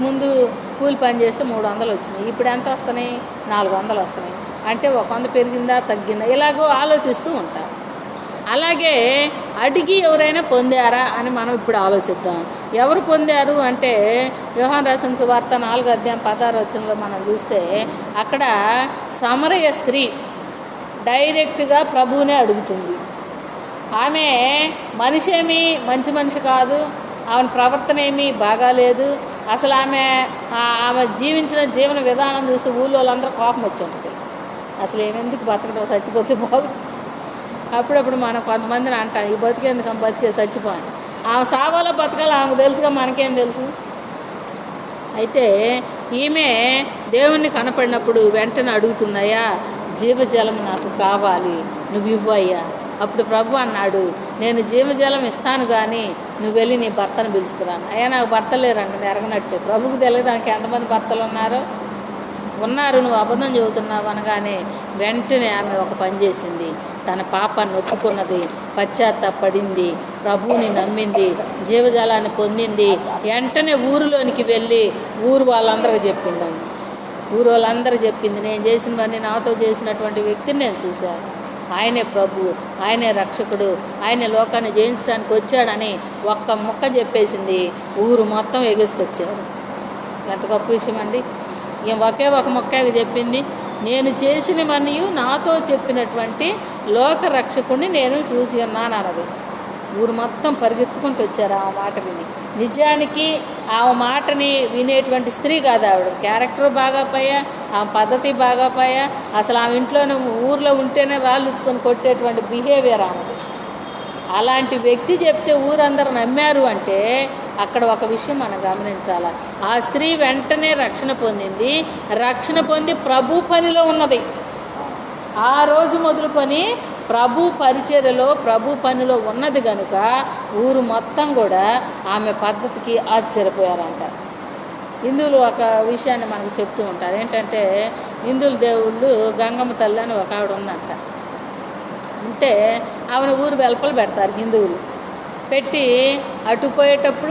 ముందు కూలి పని చేస్తే మూడు వందలు వచ్చినాయి. ఇప్పుడు ఎంత వస్తున్నాయి? నాలుగు వందలు వస్తున్నాయి. అంటే ఒక వంద పెరిగిందా తగ్గిందా? ఇలాగో ఆలోచిస్తూ ఉంటాం. అలాగే అడిగి ఎవరైనా పొందారా అని మనం ఇప్పుడు ఆలోచిద్దాం. ఎవరు పొందారు అంటే యోహాన్ రాసిన సువార్త నాలుగు అధ్యాయం పదహారు వచ్చినలో మనం చూస్తే అక్కడ సమరయ స్త్రీ డైరెక్ట్గా ప్రభువునే అడుగుతుంది. ఆమె మనిషి మంచి మనిషి కాదు. ఆమె ప్రవర్తన ఏమీ బాగాలేదు. అసలు ఆమె ఆమె జీవించిన జీవన విధానం చూస్తే ఊళ్ళో వాళ్ళందరూ కోపం వచ్చి ఉంటుంది. అసలు ఏమెందుకు బతకడం? చచ్చిపోతే బాగు. అప్పుడప్పుడు మనం కొంతమందిని అంటాం ఈ బతికేందుకు ఆమె బతికే చచ్చిపోని. ఆమె సావాలో బతకాలి ఆమెకు తెలుసుగా మనకేం తెలుసు? అయితే ఈమె దేవుణ్ణి కనపడినప్పుడు వెంటనే అడుగుతుందయ్యా జీవజలం నాకు కావాలి నువ్వు ఇవ్వయ్యా. అప్పుడు ప్రభు అన్నాడు నేను జీవజలం ఇస్తాను కానీ నువ్వు వెళ్ళి నీ భర్తను పిలుచుకురాను. అయ్యా నాకు భర్త లేరండి ఎరగనట్టు. ప్రభుకు తెలియడానికి ఎంతమంది భర్తలు ఉన్నారో? ఉన్నారు నువ్వు అబద్ధం చెబుతున్నావు అనగానే వెంటనే ఆమె ఒక పని చేసింది. తన పాపాన్ని ఒప్పుకున్నది పశ్చాత్తపడింది ప్రభువుని నమ్మింది జీవజాలాన్ని పొందింది. వెంటనే ఊరిలోనికి వెళ్ళి ఊరు వాళ్ళందరికీ చెప్పిందండి. ఊరు వాళ్ళందరూ చెప్పింది. నేను చేసినవన్నీ నాతో చేసినటువంటి వ్యక్తిని నేను చూశాను. ఆయనే ప్రభు ఆయనే రక్షకుడు ఆయనే లోకాన్ని జయించడానికి వచ్చాడని ఒక్క ముక్క చెప్పేసింది. ఊరు మొత్తం ఎగేసుకొచ్చారు. ఎంత గొప్ప విషయం అండి. ఈమె ఒకే ఒక మొక్క చెప్పింది నేను చేసినవన్నీ నాతో చెప్పినటువంటి లోక రక్షకుడిని నేను చూసి ఉన్నాను అన్నది. ఊరు మొత్తం పరిగెత్తుకుంటూ వచ్చారు ఆ మాట విని. నిజానికి ఆ మాటని వినేటువంటి స్త్రీ కాదు ఆవిడ. క్యారెక్టర్ బాగా పోయా ఆ పద్ధతి బాగా పోయా. అసలు ఆమె ఇంట్లోనే ఊర్లో ఉంటేనే రాళ్ళు ఇచ్చుకొని కొట్టేటువంటి బిహేవియర్ ఆమెది. అలాంటి వ్యక్తి చెప్తే ఊరందరూ నమ్మారు అంటే అక్కడ ఒక విషయం మనం గమనించాలా. ఆ స్త్రీ వెంటనే రక్షణ పొందింది. రక్షణ పొంది ప్రభు పనిలో ఉన్నది. ఆ రోజు మొదలుకొని ప్రభు పరిచర్యలో ప్రభు పనిలో ఉన్నది కనుక ఊరు మొత్తం కూడా ఆమె పద్ధతికి ఆశ్చర్యపోయారంట. హిందువులు ఒక విషయాన్ని మనకు చెప్తూ ఉంటారు. ఏంటంటే హిందువుల దేవుళ్ళు గంగమ్మ తల్లి అని ఒక ఆవిడ ఉందంట. అంటే ఆమెను ఊరు వెలపలు పెడతారు హిందువులు. పెట్టి అటు పోయేటప్పుడు